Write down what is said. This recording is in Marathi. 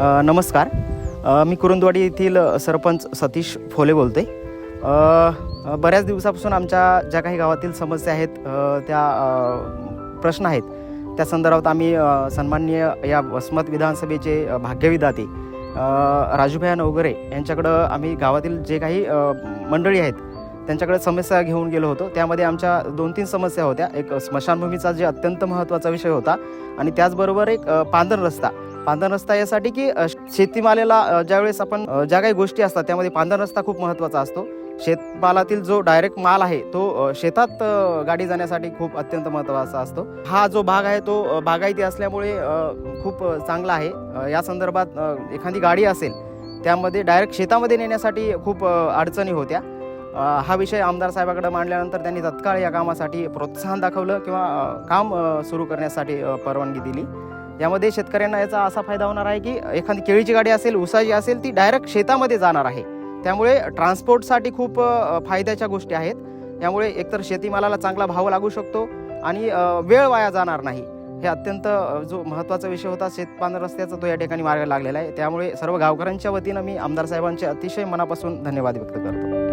नमस्कार. मी कुरुंदवाडी येथील सरपंच सतीश फोले बोलते बऱ्याच दिवसापासून आमच्या ज्या काही गावातील समस्या आहेत त्या प्रश्न आहेत त्या संदर्भात आम्ही सन्माननीय या वसमत विधानसभेचे भाग्यविधाते राजूभयान राजूभाया नवगरे यांच्याकडं आम्ही गावातील जे काही मंडळी आहेत त्यांच्याकडे समस्या घेऊन गेलो होतो. त्यामध्ये आमच्या दोन तीन समस्या होत्या. एक स्मशानभूमीचा जे अत्यंत महत्त्वाचा विषय होता आणि त्याचबरोबर एक पांदर रस्ता. पांधन रस्ता यासाठी की शेतीमालेला ज्यावेळेस आपण ज्या काही गोष्टी असतात त्यामध्ये पांधन रस्ता खूप महत्त्वाचा असतो. शेतमालातील जो डायरेक्ट माल आहे तो शेतात गाडी जाण्यासाठी खूप अत्यंत महत्त्वाचा असतो. हा जो भाग आहे तो बागायती असल्यामुळे खूप चांगला आहे. या संदर्भात एखादी गाडी असेल त्यामध्ये डायरेक्ट शेतामध्ये नेण्यासाठी खूप अडचणी होत्या. हा विषय आमदार साहेबाकडे मांडल्यानंतर त्यांनी तत्काळ या कामासाठी प्रोत्साहन दाखवलं किंवा काम सुरू करण्यासाठी परवानगी दिली. यामध्ये शेतकऱ्यांना याचा असा फायदा होणार आहे की एखादी केळीची गाडी असेल उसाची असेल ती डायरेक्ट शेतामध्ये जाणार आहे. त्यामुळे ट्रान्सपोर्टसाठी खूप फायद्याच्या गोष्टी आहेत. यामुळे एकतर शेतीमालाला चांगला भाव लागू शकतो आणि वेळ वाया जाणार नाही. हे अत्यंत जो महत्त्वाचा विषय होता शेतपान रस्त्याचा तो या ठिकाणी मार्ग लागलेला आहे. त्यामुळे सर्व गावकऱ्यांच्या वतीनं मी आमदार साहेबांचे अतिशय मनापासून धन्यवाद व्यक्त करतो.